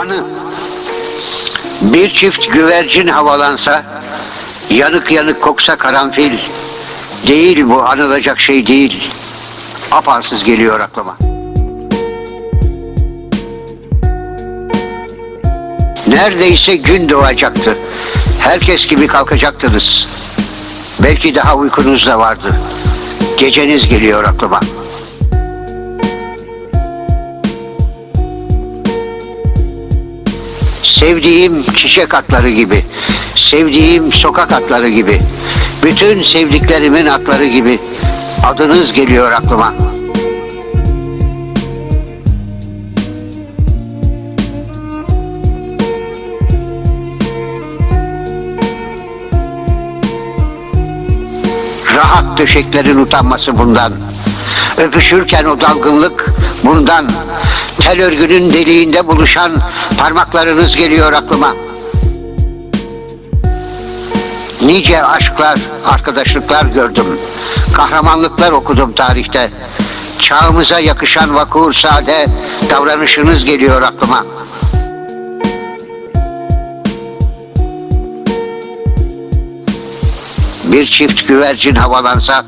anı. Bir çift güvercin havalansa, yanık yanık koksa karanfil, değil bu anılacak şey değil. Apansız geliyor aklıma. Neredeyse gün doğacaktı. Herkes gibi kalkacaktınız. Belki daha uykunuz da vardı. Geceniz geliyor aklıma. Sevdiğim çiçek atları gibi, sevdiğim sokak atları gibi, bütün sevdiklerimin atları gibi adınız geliyor aklıma. Rahat döşeklerin utanması bundan. Öpüşürken o dalgınlık bundan. Tel örgünün deliğinde buluşan parmaklarınız geliyor aklıma. Nice aşklar, arkadaşlıklar gördüm. Kahramanlıklar okudum tarihte. Çağımıza yakışan vakur sade davranışınız geliyor aklıma. Bir çift güvercin havalansa,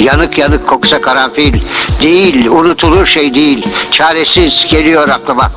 yanık yanık koksa karanfil, değil, unutulur şey değil, çaresiz geliyor aklıma.